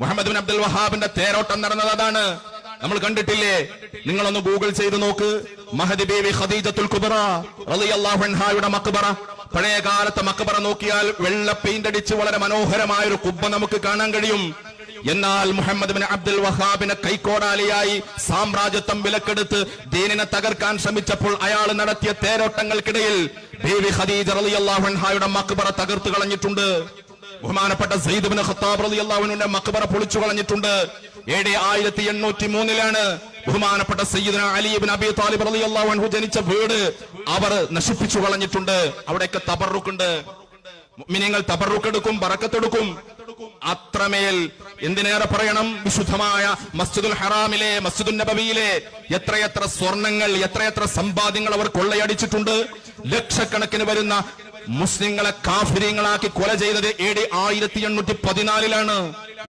Muhammad bin Abdul വഹാബിന്റെ തേരോട്ടം നടന്നത് അതാണ്. നമ്മൾ കണ്ടിട്ടില്ലേ? നിങ്ങളൊന്ന് ഗൂഗിൾ ചെയ്ത് നോക്ക്. മഹദി ബേബി ഖദീജത്തുൽ കുബറ മക്ബറ. പഴയ കാലത്തെ മക്ബറ നോക്കിയാൽ വെള്ള പെയിന്റ് അടിച്ച് വളരെ മനോഹരമായ ഒരു കുബ്ബ നമുക്ക് കാണാൻ കഴിയും. എന്നാൽ മുഹമ്മദ് ബിൻ അബ്ദുൽ വഹാബിനെ കൈക്കോടാലിയായി സാമ്രാജ്യത്വം വിലക്കെടുത്ത് ദീനിനെ തകർക്കാൻ ശ്രമിച്ചപ്പോൾ അയാൾ നടത്തിയ തേരോട്ടങ്ങൾക്കിടയിൽ ബേബി ഖദീജ റളിയല്ലാഹു അൻഹായുടെ മക്ബറ തകർത്ത് കളഞ്ഞിട്ടുണ്ട്. ബഹുമാനപ്പെട്ട സയ്യിദ് ബിൻ ഖത്താബ് റളിയല്ലാഹുവിന്റെ മക്ബറ പൊളിച്ചു കളഞ്ഞിട്ടുണ്ട്. ഏഴ് ആയിരത്തി എണ്ണൂറ്റി മൂന്നിലാണ് ബഹുമാനപ്പെട്ട സയ്യിദ്ന അലി ഇബ്നു അബി താലിബ് റളിയല്ലാഹു അൻഹു ജനിച്ച വീട് അവർ നശിപ്പിച്ചു കളഞ്ഞിട്ടുണ്ട്. അവിടെയൊക്കെ തബറുക്കുണ്ട്. മിനിങ്ങൾ തബറുക്കെടുക്കും ബറക്കത്തെടുക്കും. അത്രമേൽ എന്തിനേറെ പറയണം? വിശുദ്ധമായ മസ്ജിദുൽ ഹറാമിലെ മസ്ജിദുൽ നബവിയിലെ എത്രയെത്ര സ്വർണങ്ങൾ എത്രയെത്ര സമ്പാദ്യങ്ങൾ അവർ കൊള്ളയടിച്ചിട്ടുണ്ട്. ലക്ഷക്കണക്കിന് വരുന്ന മുസ്ലിങ്ങളെ കാഫര്യങ്ങളാക്കി കൊല ചെയ്തത് എ ഡി ആയിരത്തി എണ്ണൂറ്റി പതിനാലിലാണ്